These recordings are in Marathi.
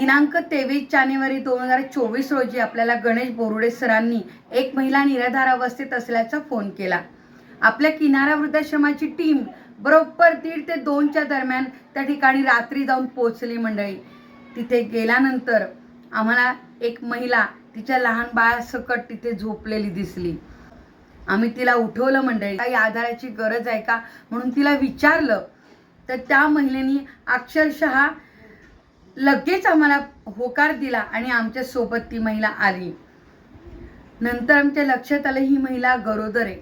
दिनांक तेवीस जानेवारी दोन हजार चोवीस रोजी आपल्याला गणेश बोरुडे सरांनी एक महिला निराधार अवस्थेत असल्याचा फोन केला. आपल्या किनारा वृद्धाश्रमाची टीम बरोबर दीड ते दोनच्या दरम्यान त्या ठिकाणी रात्री जाऊन पोचली मंडळी. तिथे गेल्यानंतर आम्हाला एक महिला तिच्या लहान बाळासकट तिथे झोपलेली दिसली. आम्ही तिला उठवलं मंडळी. काही आधाराची गरज आहे का? म्हणून तिला विचारलं. तर त्या महिलेनी अक्षरशः लगेच आम्हाला होकार दिला आणि आमच्यासोबत ती महिला आली. नंतर आमच्या लक्षात आलं ही महिला गरोदर आहे.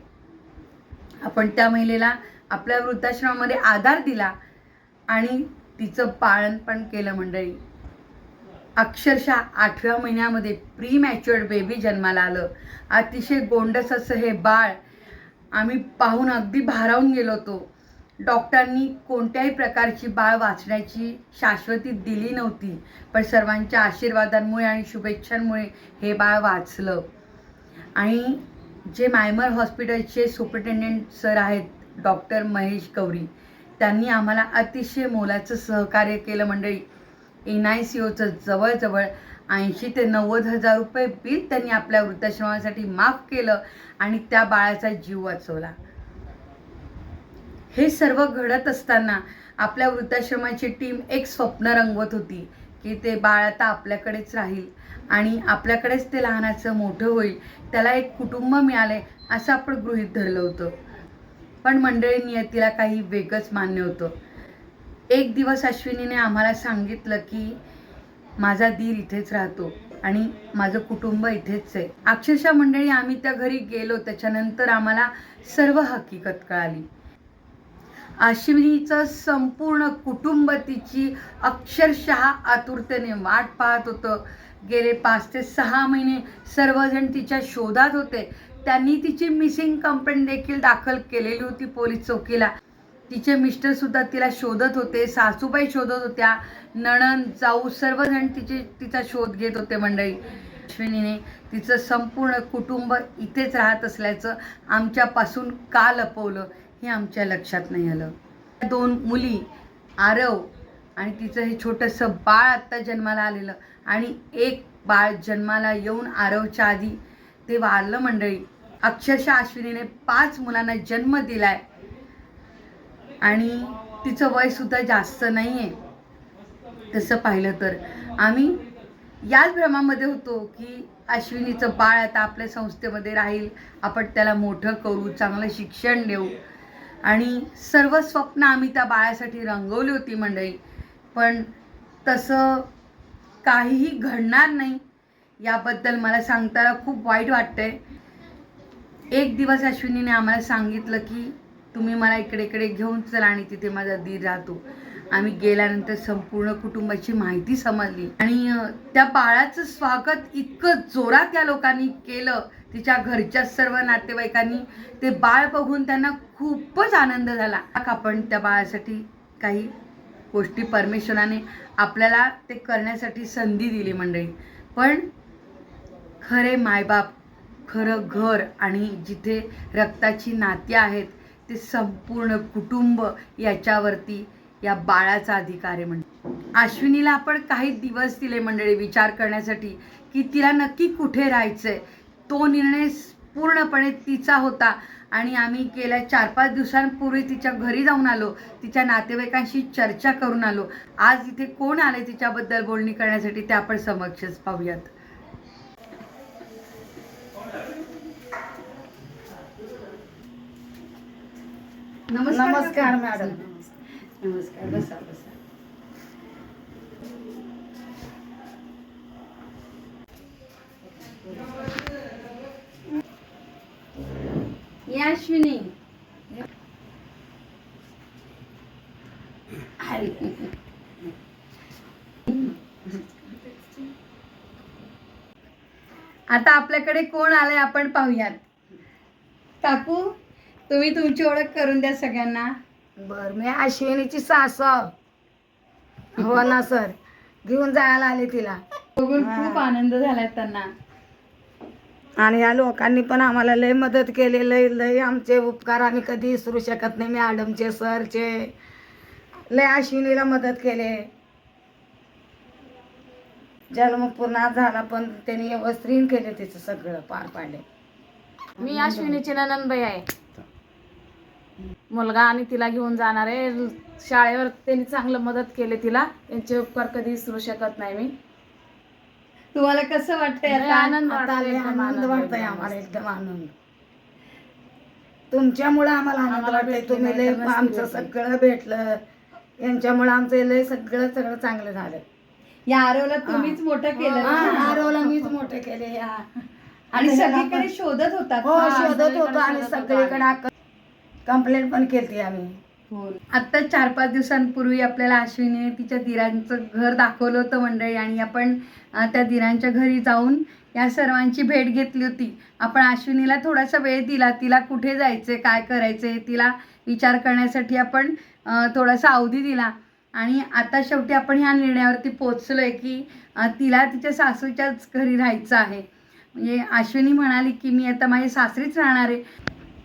आपण त्या महिलेला आपल्या वृद्धाश्रमामध्ये आधार दिला आणि तिचं पाळण पण केलं मंडळी. अक्षरशः आठव्या महिन्यामध्ये प्री मॅच्युअर्ड बेबी जन्माला आलं. अतिशय गोंडस असं हे बाळ आम्ही पाहून अगदी भारावून गेलो होतो. डॉक्टरांनी कोणत्याही प्रकारची बाळ वाचण्याची शाश्वती दिली नव्हती पण सर्वांच्या आशीर्वादांमुळे आणि शुभेच्छांमुळे हे बाळ वाचलं. आणि जे मायमर हॉस्पिटलचे सुपरिटेंडेंट सर आहेत डॉक्टर महेश गौरी त्यांनी आम्हाला अतिशय मोलाचं सहकार्य केलं मंडळी. एन आय सी ओचं जवळजवळ ऐंशी ते नव्वद हजार रुपये बिल त्यांनी आपल्या वृद्धाश्रमासाठी माफ केलं आणि त्या बाळाचा जीव वाचवला. हे सर्व घडत असताना आपल्या वृद्धाश्रमाची टीम एक स्वप्न रंगवत होती की ते बाळ आता आपल्याकडेच राहील आणि आपल्याकडेच ते लहानाचं मोठं होईल त्याला एक कुटुंब मिळाले असं आपण गृहीत धरलं होतं. पण मंडळी नियतीला काही वेगळंच मान्य होतं. एक दिवस अश्विनीने आम्हाला सांगितलं की माझा दीर इथेच राहतो आणि माझं कुटुंब इथेच आहे. अक्षरशः मंडळी आम्ही त्या घरी गेलो त्याच्यानंतर आम्हाला सर्व हकीकत कळाली. अश्विनीचं संपूर्ण कुटुंब तिची अक्षरशः आतुरतेने वाट पाहत होतं. गेले पाच ते सहा महिने सर्वजण तिच्या शोधात होते. त्यांनी तिची मिसिंग कंप्लेंट देखील दाखल केलेली होती पोलीस चौकीला. तिचे मिस्टरसुद्धा तिला शोधत होते सासूबाई शोधत होत्या. नणंद जाऊ सर्वजण तिचे तिचा शोध घेत होते मंडळी. अश्विनीने तिचं संपूर्ण कुटुंब इथेच राहत असल्याचं आमच्यापासून का लपवलं? हे आमच्या लक्षात नाही आलं. दोन मुली आरव आणि तिचं हे छोटंसं बाळ आत्ता जन्माला आलेलं आणि एक बाळ जन्माला येऊन आरवच्या आधी ते वारलं मंडळी. अक्षरशः अश्विनीने पाच मुलांना जन्म दिलाय आणि तिचं वय सुद्धा जास्त नाही आहे तसं पाहिलं तर. आम्ही याच भ्रमामध्ये होतो की अश्विनीचं बाळ आता आपल्या संस्थेमध्ये राहील. आपण त्याला मोठं करू चांगलं शिक्षण देऊ. आणि सर्व स्वप्न आम्ही त्या बाळासाठी रंगवली होती मंडळी. पण तसं काहीही घडणार नाही याबद्दल मला सांगताना खूप वाईट वाटतंय. एक दिवस अश्विनीने आम्हाला सांगितलं की तुम्ही मला इकडे इकडे घेऊन चला आणि तिथे माझा दीर राहतो. आम्ही गेल्यानंतर संपूर्ण कुटुंबाची माहिती समजली. आणि त्या बाळाचं स्वागत इतकं जोरात या लोकांनी केलं. तिच्या घरच्या सर्व नातेवाईकांनी. ते बाळ बघून त्यांना खूपच आनंद झाला. आपण त्या बाळासाठी काही गोष्टी परमेश्वराने आपल्याला ते करण्यासाठी संधी दिली मंडळी. पण खरे मायबाप खरं घर आणि जिथे रक्ताची नाती आहेत ते संपूर्ण कुटुंब याच्यावरती या बाळाचा अधिकार आहे म्हणजे अश्विनीला आपण काही दिवस दिले मंडळी विचार करण्यासाठी की तिला नक्की कुठे राहायचंय. तो निर्णय पूर्णपणे तिचा होता आणि आम्ही गेल्या चार पाच दिवसांपूर्वी तिच्या घरी जाऊन आलो. तिच्या नातेवाईकांशी चर्चा करून आलो. आज इथे कोण आले तिच्याबद्दल बोलणी करण्यासाठी ते आपण समक्षच पाहूयात. नमस्कार मॅडम. नमस्कार बसा बसा. या अश्विनी. अरे. आता आपल्याकडे कोण आलंय आपण पाहूयात. काकू तुम्ही तुमची ओळख करून द्या सगळ्यांना. बर मी अश्विनीची सास हो ना सर. घेऊन जायला आले तिला. बघून. खूप आनंद झालाय त्यांना. आणि या लोकांनी पण आम्हाला लय मदत केली लय लय आमचे उपकार आम्ही कधी विसरू शकत नाही मॅडमचे सरचे. लय अश्विनीला मदत केले. जन्म पूर्ण झाला पण त्यांनी व्यवस्थित केले तिचं सगळं पार पाडले. मी अश्विनीची ननंदबाई आहे. मुलगा आणि तिला घेऊन जाणार आहे. शाळेवर त्यांनी चांगलं मदत केली तिला. त्यांचे उपकार कधी विसरू शकत नाही मी. तुम्हाला कसं वाटतंय लय आता? आनंद आता वाटतोय, लय एकदम आनंद आनंद वाटतंय एकदम आम्हाला. एकदम आनंद. तुमच्यामुळे आम्हाला आनंद आम्हाला वाटतंय. भेटलं तुम्ही नाही लय तर नसती आमचं भेटली. सगळं भेटलं. यांच्यामुळे आमचं लय सगळं सगळं चांगलं झालं. या आरवला तुम्हीच मोठं केलं. हा, ना. आरोला मीच मोठे केले. या आणि आता ह्याला सगळीकडे शोधत होतात. हो. शोधत होतो आणि शोधत होतो सगळीकडे कंप्लेंट पण केली आम्ही. आता चार पाच दिवसांपूर्वी आपल्याला अश्विनीने तिच्या दिरांचं घर दाखवलं होतं मंडळी आणि आपण त्या दिरांच्या घरी जाऊन या सर्वांची भेट घेतली होती. आपण अश्विनीला थोडासा वेळ दिला तिला कुठे जायचं काय करायचं तिला विचार करण्यासाठी आपण थोडासा अवधी दिला. आणि आता शेवटी आपण ह्या निर्णयावरती पोचलो आहे की तिला तिच्या सासूच्याच घरी राहायचं आहे. म्हणजे अश्विनी म्हणाली की मी आता माझ्या सासरीच राहणार आहे.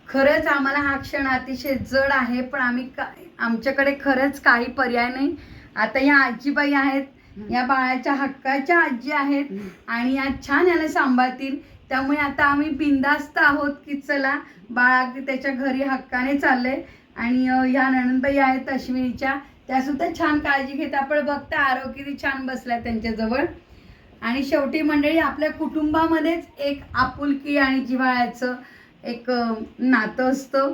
खरंच आम्हाला हा क्षण अतिशय जड आहे पण आम्ही का आमच्याकडे खरंच काही पर्याय नाही. आता या आजीबाई आहेत या बाळाच्या हक्काच्या आजी आहेत आणि या छान याला सांभाळतील. त्यामुळे आता आम्ही बिंदास्त आहोत की चला बाळा त्याच्या घरी हक्काने चाललंय. आणि ह्या नणंदबाई आहेत अश्विनीच्या. त्या सुद्धा छान काळजी घेत आपण बघता आरोग्य छान बसल्या त्यांच्याजवळ. आणि शेवटी मंडळी आपल्या कुटुंबामध्येच एक आपुलकी आणि जिव्हाळ्याचं एक नातं असतं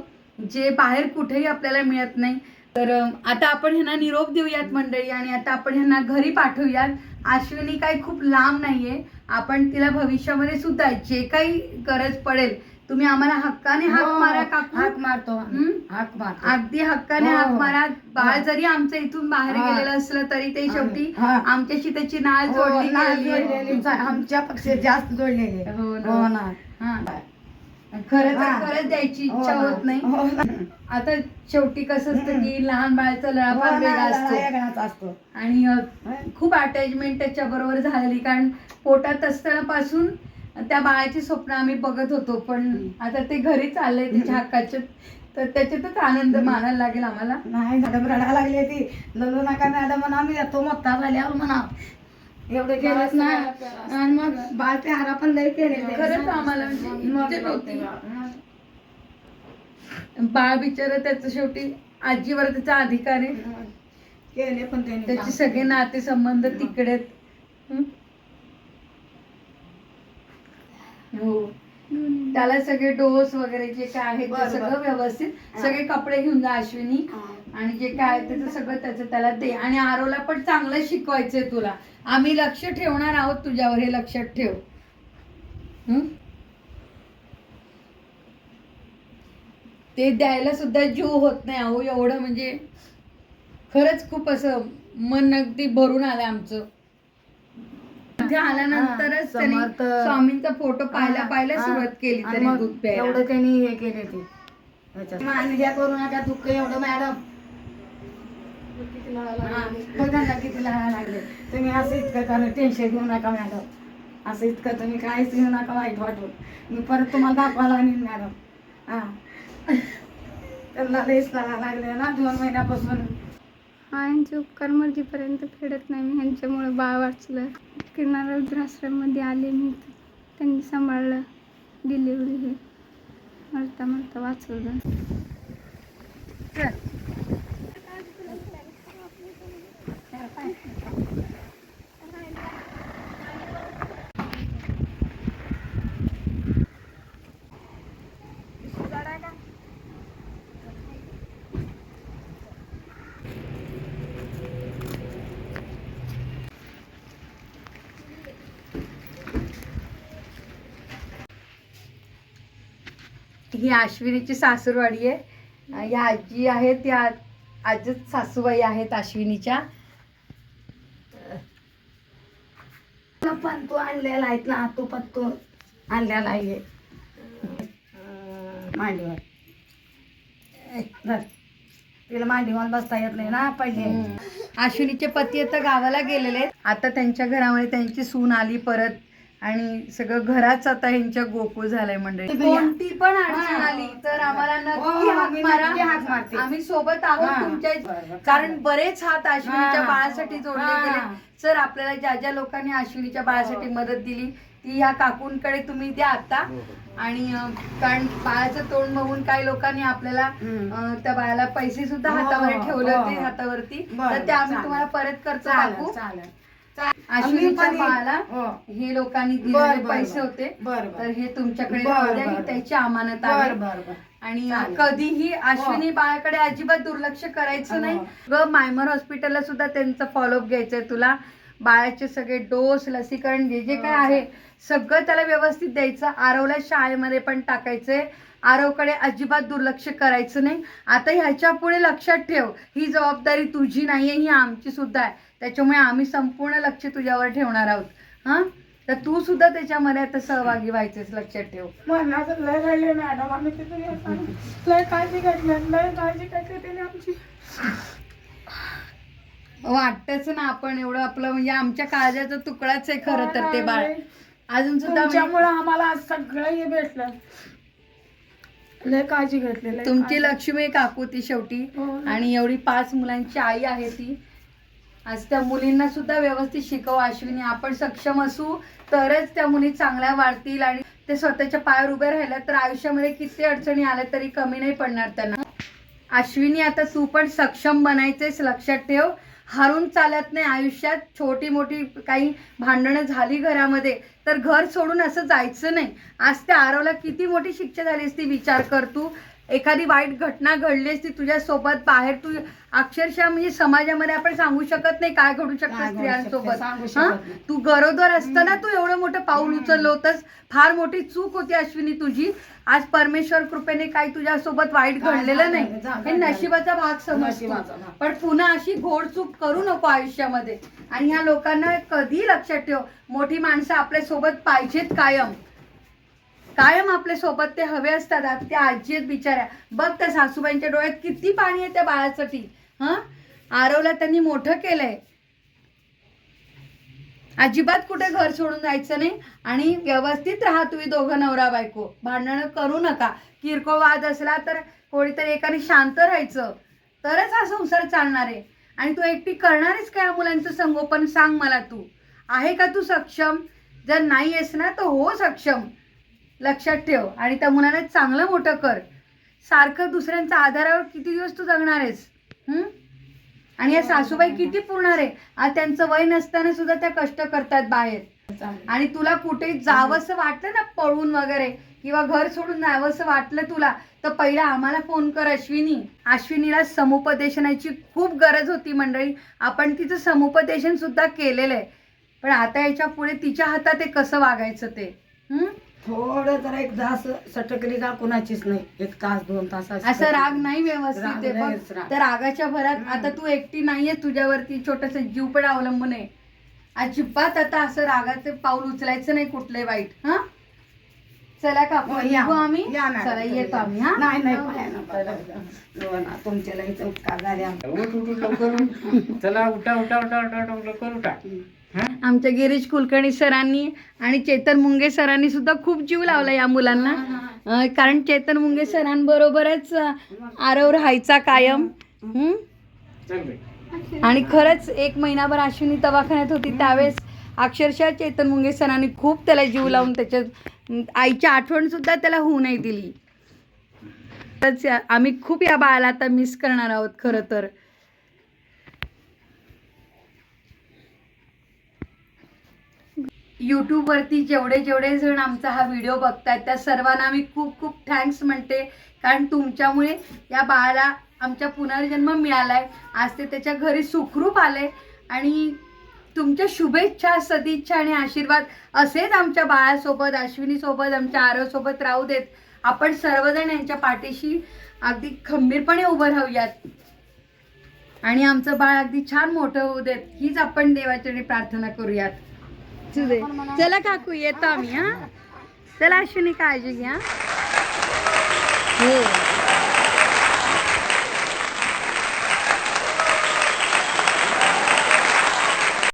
जे बाहेर कुठेही आपल्याला मिळत नाही तर आता आपण ह्यांना निरोप देऊयात मंडळी आणि आता आपण ह्यांना घरी पाठवूयात अश्विनी काही खूप लांब नाहीये आपण तिला भविष्यामध्ये सुद्धा जे काही गरज पडेल तुम्ही आम्हाला हक्काने हाक हो, मारा काकू हाक मारतो? हाक मारतो अगदी हक्काने हाक हो. मारा बाळ. जरी आमचं इथून बाहेर. गेलेलं असलं तरी ते शेवटी. आमच्याशी त्याची नाळ हो, जोडली आहे. आहे. आमच्या पेक्षा जास्त जोडलेली आहे. हो ना. खरं तर. खरंच द्यायची हो इच्छा ना. होत नाही. हो. ना. आता शेवटी कसं असतं की लहान बाळाचा लळा हो फार ना, वेगळा असतो. वेगळाच असतो. आणि अ, खूप अटॅचमेंट त्याच्या बरोबर झालेली. कारण पोटात असतानापासून त्या बाळाची स्वप्न आम्ही बघत होतो. पण आता ते घरी चाललंय त्याच्या हक्काचे. तर त्याच्यातच आनंद मानायला लागेल आम्हाला. नाही मॅडम रडायला लागली ती. ललू नका मॅडम म्हणा मी येतो मोठा झाल्यावर म्हणा. एवढे केलंच ना. आणि मग बाळ प्यारा पण लई केले खरंच आम्हाला म्हणजे बाळ बिचार त्याचं शेवटी आजीवर त्याचा अधिकार. आहे केले पण त्यांनी त्याचे सगळे नाते संबंध तिकडे. हं? त्याला सगळे डोस वगैरे जे काय आहे ते सगळं. व्यवस्थित. सगळे कपडे घेऊन जा अश्विनी. आणि जे काय आहे त्याचं सगळं त्याचं त्याला दे. आणि आरोला पण चांगलं शिकवायचंय तुला. आम्ही लक्ष ठेवणार आहोत तुझ्यावर हे लक्षात ठेव. हं? ते द्यायला सुद्धा जीव होत नाही अहो एवढं म्हणजे खरंच खूप असं मन अगदी भरून आलं आमचं. आल्यानंतरच. स्वामींचा फोटो पाहायला पाहायला. सुरुवात केली दूध प्यायला. एवढं त्यांनी हे केले ते. करू नका दुःख एवढं मॅडम. बघा ना किती लहान लागले. तुम्ही असं इतकं करा टेन्शन घेऊ नका मॅडम असं इतकं तुम्ही काहीच घेऊ नका वाईट वाटून मी परत तुम्हाला दाखवायला आणीन मॅडम हा. त्यांना लईच लहान लागले ना दोन महिन्यापासून. हा यांचे उपकार मर्जीपर्यंत फेडत नाही. मी ह्यांच्यामुळे बाळ वाचलं. किनारा वृद्धाश्रममध्ये आले मी. त्यांनी सांभाळलं. डिलिव्हरी हे. मरता मरता वाचवलं. ही अश्विनीची सासूरवाडी आहे. या आजी आहेत त्या आजच सासूबाई आहेत अश्विनीच्या. पण तू आणलेला आहेत ना तू पण तू आणलेला आहे. मांडीवर. तिला मांडीवर बसता येत नाही ना पहिले. अश्विनीचे पती आता गावाला गेलेले आहेत. आता त्यांच्या घरामध्ये त्यांची सून आली परत आणि सगळं घराच आता ह्यांच्या गोकुळ झालंय मंडळी. कोणती पण अडचण हा. आली तर आम्हाला हो, नक्की हाक मी मारा नक्की हाक मारते. आम्ही सोबत आहोत हा. तुमच्या. कारण बरेच हात अश्विनीच्या हा. बाळासाठी जोडले हा. गेले सर आपल्याला ज्या ज्या लोकांनी अश्विनीच्या बाळासाठी मदत दिली ती ह्या काकूंकडे तुम्ही द्या आता आणि कारण बाळाचं तोंड बघून काही लोकांनी आपल्याला त्या बाळाला पैसे सुद्धा हो, हातावर ठेवले हो. होते हातावरती तर ते आम्ही. तुम्हाला परत करतो काकू बाळाला हो. हे लोकांनी दिलेले पैसे. होते तर. हे तुमच्याकडे ही. त्याची अमानत आहे आणि. कधीही अश्विनी बाळाकडे अजिबात दुर्लक्ष करायचं हो. नाही ग मायमर हॉस्पिटलला सुद्धा त्यांचा फॉलोअप घ्यायचंय तुला बाळाचे सगळे डोस लसीकरण जे जे हो, काय आहे सगळं त्याला व्यवस्थित द्यायचं आरवला शाळेमध्ये पण टाकायचंय आरवकडे अजिबात दुर्लक्ष करायचं नाही आता ह्याच्या पुढे लक्षात ठेव ही जबाबदारी तुझी नाहीये ही आमची सुद्धा आहे त्याच्यामुळे आम्ही संपूर्ण लक्ष तुझ्यावर ठेवणार आहोत. हा? तर तू सुद्धा त्याच्यामध्ये आता सहभागी व्हायचेस लक्षात ठेव. मरणाचं लय रडले मॅडम. आम्ही तिथे येताना. लय काळजी घेतली लय काळजी घेतली त्याने आमची. वाटतच ना आपण एवढं आपलं म्हणजे आमच्या काळजाचा तुकडाच आहे खरं तर ते बाळ. अजून सुद्धा म्हणजे तुमच्यामुळे आम्हाला आज सगळं हे भेटलं. लय काळजी घेतली लय तुमची काळजी. लक्ष्मी काकू ती शेवटी. हो. आणि एवढी पाच मुलांची आई आहे ती. आज त्या मुलींना सुद्धा व्यवस्थित शिकव अश्विनी. आपण सक्षम असू तरच त्या मुली चांगल्या वाढतील आणि ते स्वतःच्या पायावर उभे राहिल्या तर आयुष्यामध्ये किती अडचणी आल्या तरी कमी नाही पडणार त्यांना. अश्विनी आता तू पण सक्षम बनायचेस लक्षात ठेव. हारून चालत नाही आयुष्यात. छोटी मोठी काही भांडणं झाली घरामध्ये तर घर सोडून असं जायचं नाही. आज त्या आरवला किती मोठी शिक्षा झाली असती विचार कर तू. एखादी वाईट घटना घडली असती तुझ्या सोबत बाहेर तू अक्षरशः म्हणजे समाजामध्ये आपण सांगू शकत नाही काय घडू शकतं स्त्रियांसोबत. हा? तू गरोदर असताना तू एवढं मोठं पाऊल उचललं होतंस फार मोठी चूक होती अश्विनी तुझी. आज परमेश्वर कृपेने काही तुझ्यासोबत वाईट घडलेलं नाही. हे. नशिबाचा भाग समजतो. पण पुन्हा अशी घोड चूक करू नको आयुष्यामध्ये. आणि ह्या लोकांना कधी लक्षात ठेव मोठी माणसं आपल्यासोबत पाहिजेत कायम. कायम आपल्यासोबत ते हवे असतात. त्या आजी आहेत बिचाऱ्या. बघ त्या सासूबाईंच्या डोळ्यात किती पाणी आहे त्या बाळासाठी. हं? आरवला त्यांनी मोठं केलंय. अजिबात कुठे घर सोडून जायचं नाही. आणि व्यवस्थित राहा तुम्ही दोघं नवरा बायको. भांडणं करू नका. किरकोळ वाद असला तर कोणीतरी एकाने शांत राहायचं. तरच हा संसार चालणार आहे. आणि तू एकटी करणारच काय मुलांचं संगोपन सांग मला तू. आहे का तू सक्षम? जर नाही आहेस ना तर हो सक्षम. लक्षात ठेव. आणि त्या मुलांना चांगलं मोठं कर. सारखं दुसऱ्यांच्या आधारावर किती दिवस तू जगणार आहेस? आणि या सासूबाई किती पुरणार आहे? आज त्यांचं वय नसताना सुद्धा त्या कष्ट करतात बाहेर. आणि तुला कुठे जावंसं वाटलं ना पळून वगैरे? किंवा घर सोडून जावंसं वाटलं तुला? तर पहिला आम्हाला फोन कर अश्विनी. अश्विनीला समुपदेशनाची खूप गरज होती मंडळी. आपण तिचं समुपदेशन सुद्धा केलेलं आहे. पण आता याच्यापुढे तिच्या हातात ते कसं वागायचं ते? हम्म थोडं जरा एक तास सटकली का कुणाचीच नाही. एक तास दोन तास असं राग नाही व्यवस्थित आहे बघ. त्या रागाच्या भरात. आता तू एकटी नाहीये तुझ्यावरती छोटस जीव पण अवलंबून आहे. अजिबात आता असं रागाचे पाऊल उचलायचं नाही कुठलंही वाईट हा? चला का हो, या. आम्ही या चला येतो. आम्ही हा नाही नाही पायानं पडलं. हो ना, तुमचे लई उपकार झाले आमचे. उठ उठ उठ लवकर उठ. चला उठा उठा उठा उठा उठा लवकर उठा हा? आमच्या गिरीश कुलकर्णी सरांनी आणि चेतन मुंगे सरांनी सुद्धा खूप जीव लावला या मुलांना अं, कारण चेतन मुंगे सरांबरोबरच अं, आरव राहायचा कायम हं? चल बाई. आणि खरंच एक महिनाभर अश्विनी दवाखान्यात होती त्यावेळेस अक्षरशः चेतन मुंगे सरांनी खूप त्याला जीव लावून त्याच्यात आईची आठवण सुद्धा त्याला होऊ नाही दिली. तरच आम्ही खूप या बाळाला आता मिस करणार आहोत खरं तर. यूट्यूबवरती जेवढे जेवढे जण आमचा हा व्हिडिओ बघतायत त्या सर्वांना मी खूप खूप थँक्स म्हणते. कारण तुमच्यामुळे या बाळाला आमच्या पुनर्जन्म मिळालाय. आज ते त्याच्या घरी सुखरूप आले आणि तुमच्या शुभेच्छा सदिच्छा आणि आशीर्वाद असेच आमच्या बाळासोबत अश्विनीसोबत आमच्या आरोसोबत राहू देत. आपण सर्वजण यांच्या पाठीशी अगदी खंबीरपणे उभं राहूयात. आणि आमचं बाळ अगदी छान मोठं होऊ देत हीच आपण देवाच्या प्रार्थना करूयात. चला काकू येतो आम्ही हा. चला अश्विनी काळजी घ्या. हो.